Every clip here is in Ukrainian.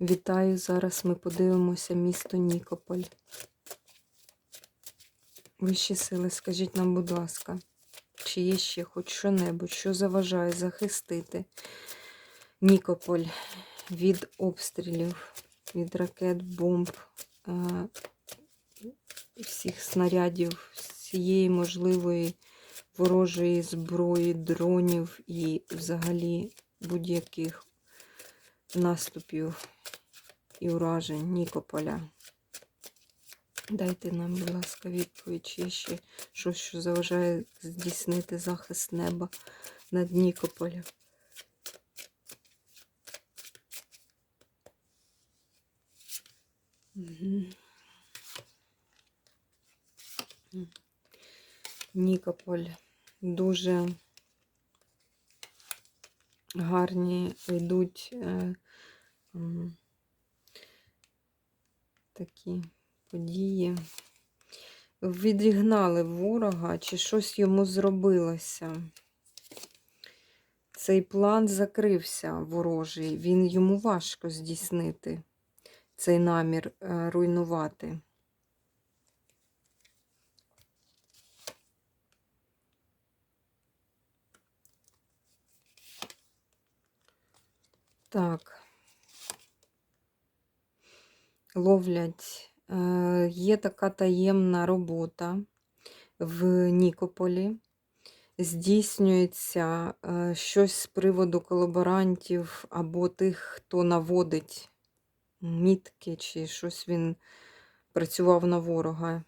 Вітаю! Зараз ми подивимося місто Нікополь. Вищі сили, скажіть нам, будь ласка, чи є ще хоч що-небудь, що заважає захистити Нікополь від обстрілів, від ракет, бомб, е, всіх снарядів, всієї можливої ворожої зброї, дронів і взагалі будь-яких наступів і уражень Нікополя. Дайте нам, будь ласка, відповідь, чи ще щось, що заважає здійснити захист неба над Нікополем. Мгм. Нікополь дуже гарні йдуть е, такі події. Відігнали ворога, чи щось йому зробилося. Цей план закрився ворожий, він йому важко здійснити цей намір е, руйнувати. Так. Ловлять. Е, Є така таємна робота в Нікополі. Здійснюється е, щось з приводу колаборантів або тих, хто наводить мітки, чи щось він працював на ворога.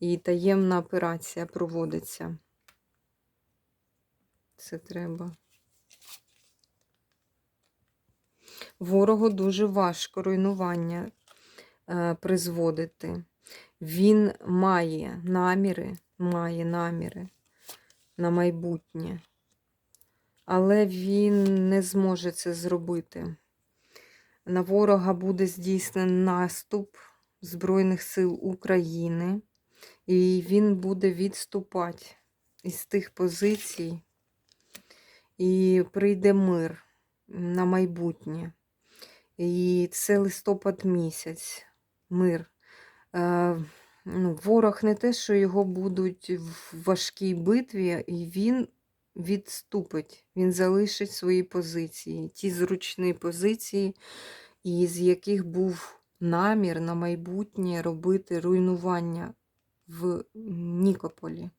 І таємна операція проводиться. Це треба. Ворогу дуже важко руйнування е, призводити. Він має наміри, має наміри на майбутнє, але він не зможе це зробити. На ворога буде здійснений наступ Збройних сил України, і він буде відступати із тих позицій, і прийде мир на майбутнє. І це листопад місяць, мир. Е, ну, Ворог не те, що його будуть в важкій битві, і він відступить, він залишить свої позиції, ті зручні позиції, із яких був намір на майбутнє робити руйнування в Нікополі.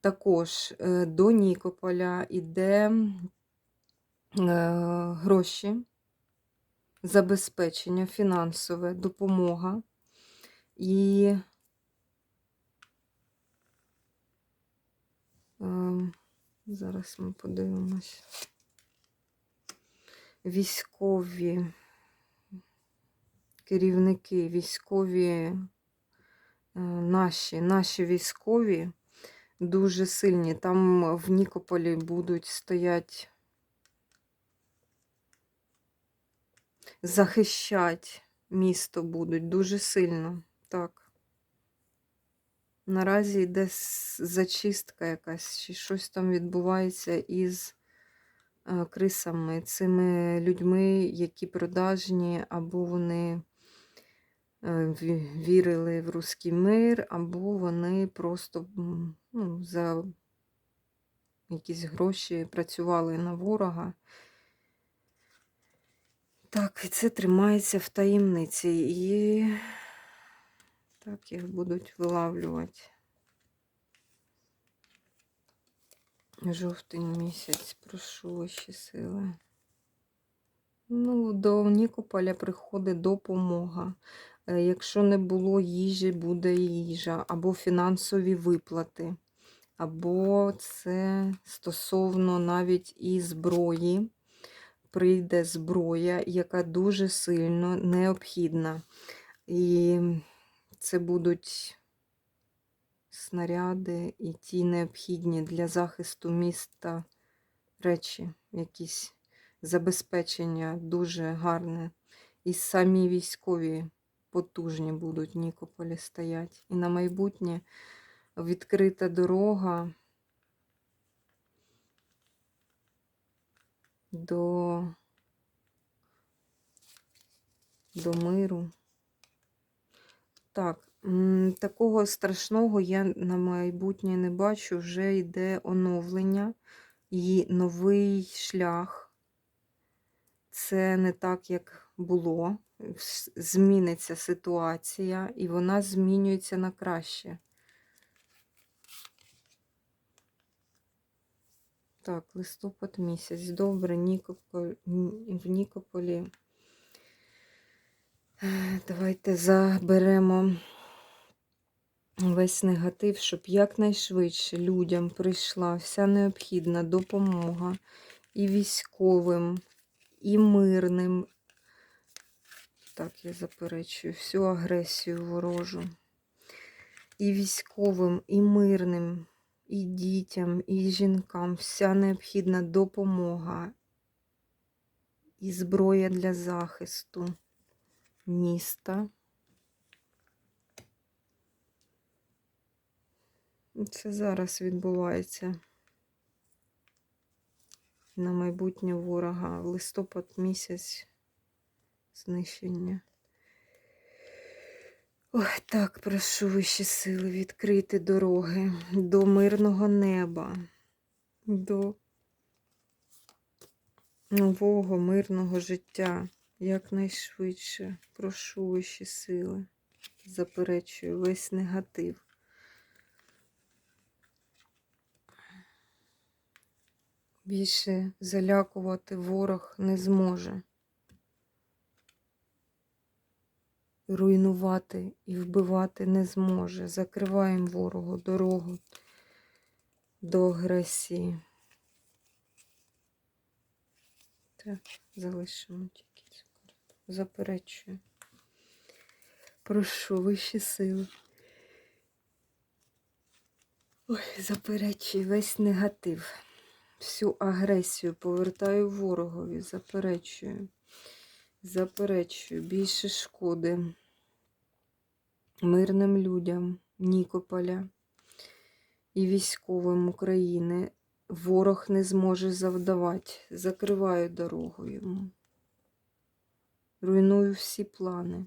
Також е, до Нікополя йде е, гроші забезпечення, фінансове, допомога і е, зараз ми подивимось. Військові керівники, військові е, наші, наші військові дуже сильні. Там в Нікополі будуть стоять захищать місто будуть дуже сильно. Так. Наразі йде зачистка якась, чи щось там відбувається із е, крисами, цими людьми, які продажні, або вони е, вірили в руський мир, або вони просто ну, за якісь гроші працювали на ворога. Так, і це тримається в таємниці. І так їх будуть вилавлювати. Жовтень місяць, прошу ваші сили. Ну, до Нікополя приходить допомога. Е, Якщо не було їжі, буде їжа, або фінансові виплати, або це стосовно навіть і зброї прийде зброя, яка дуже сильно необхідна. І це будуть снаряди і ті необхідні для захисту міста речі, якісь забезпечення дуже гарне. І самі військові потужні будуть Нікополі стоять. І на майбутнє відкрита дорога до до миру. Так, такого страшного я на майбутнє не бачу. Вже йде оновлення і новий шлях. Це не так, як було. Зміниться ситуація, і вона змінюється на краще. Так, листопад місяць. Добре, Нікополь, в Нікополі. Давайте заберемо весь негатив, щоб якнайшвидше людям прийшла вся необхідна допомога і військовим, і мирним. Так, я заперечую всю агресію ворожу. І військовим, і мирним, і дітям, і жінкам вся необхідна допомога і зброя для захисту міста. Це зараз відбувається на майбутнє ворога. в Листопад місяць знищення. Ой, так, прошу вищі сили відкрити дороги до мирного неба, до нового мирного життя. Якнайшвидше прошу вищі сили. Заперечую весь негатив. Більше залякувати ворог не зможе. Руйнувати і вбивати не зможе. Закриваємо ворогу дорогу до агресії. Залишимо тільки цю. Заперечую. Прошу вищі сили. Ой, заперечую весь негатив. Всю агресію повертаю ворогові, заперечую. Заперечую більше шкоди мирним людям Нікополя і військовим України. Ворог не зможе завдавати. Закриваю дорогу йому. Руйную всі плани,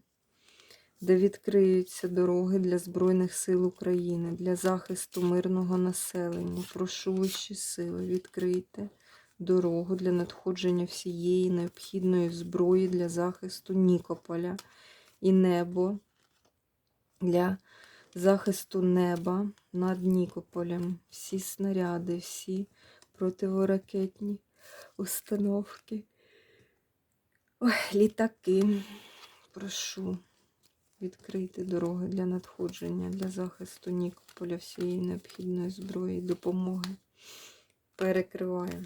де відкриються дороги для Збройних сил України, для захисту мирного населення. Прошу вищі сили, відкрийте дорогу для надходження всієї необхідної зброї для захисту Нікополя і небо для захисту неба над Нікополем. Всі снаряди, всі противоракетні установки. Ой, літаки. Прошу відкрити дороги для надходження, для захисту Нікополя всієї необхідної зброї допомоги. Перекриваю.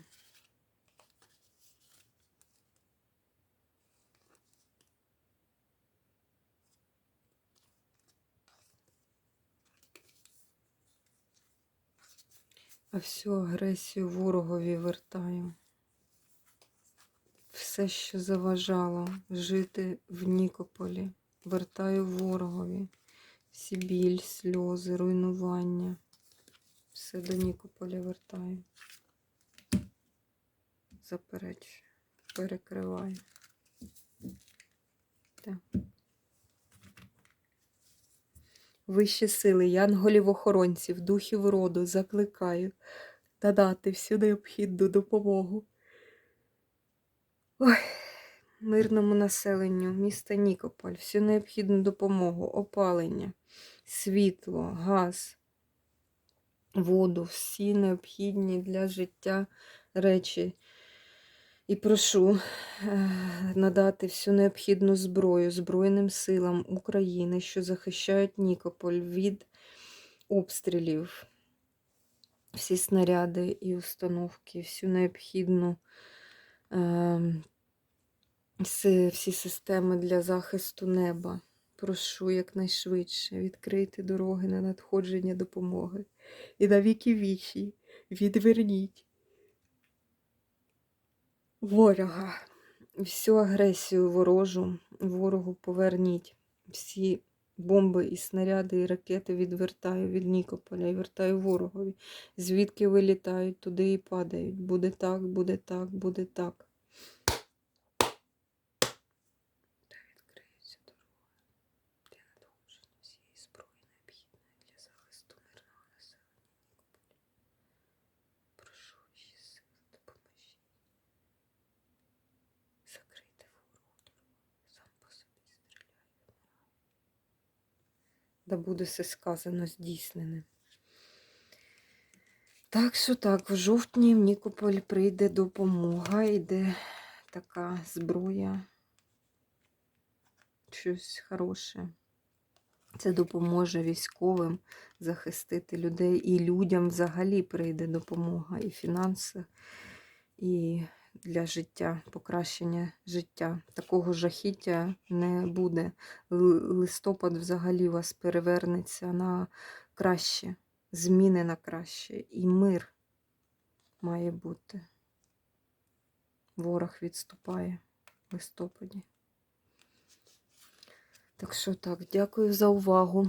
А всю агресію ворогові вертаю. Все, що заважало жити в Нікополі, вертаю ворогові. Всі біль, сльози, руйнування. Все до Нікополя вертаю. Заперечую, перекриваю. Так. Вищі сили, янголів-охоронців, духів роду закликаю надати всю необхідну допомогу. Ой, мирному населенню міста Нікополь, всю необхідну допомогу, опалення, світло, газ, воду, всі необхідні для життя речі. І прошу е, надати всю необхідну зброю Збройним силам України, що захищають Нікополь від обстрілів, всі снаряди і установки, всю необхідну е, всі системи для захисту неба. Прошу якнайшвидше відкрити дороги на надходження допомоги. І на віки вічі відверніть ворога. Всю агресію ворожу, ворогу поверніть. Всі бомби і снаряди, і ракети відвертаю від Нікополя і вертаю ворогові. Звідки вилітають, туди і падають. Буде так, буде так, буде так. Та відкриється. Та буде все сказано здійснене. Так що так, в жовтні в Нікополь прийде допомога, йде така зброя, щось хороше. Це допоможе військовим захистити людей і людям взагалі прийде допомога і фінанси, і для життя, покращення життя. Такого жахіття не буде. Листопад взагалі вас перевернеться на краще, зміни на краще. І мир має бути. Ворог відступає в листопаді. Так що так, дякую за увагу.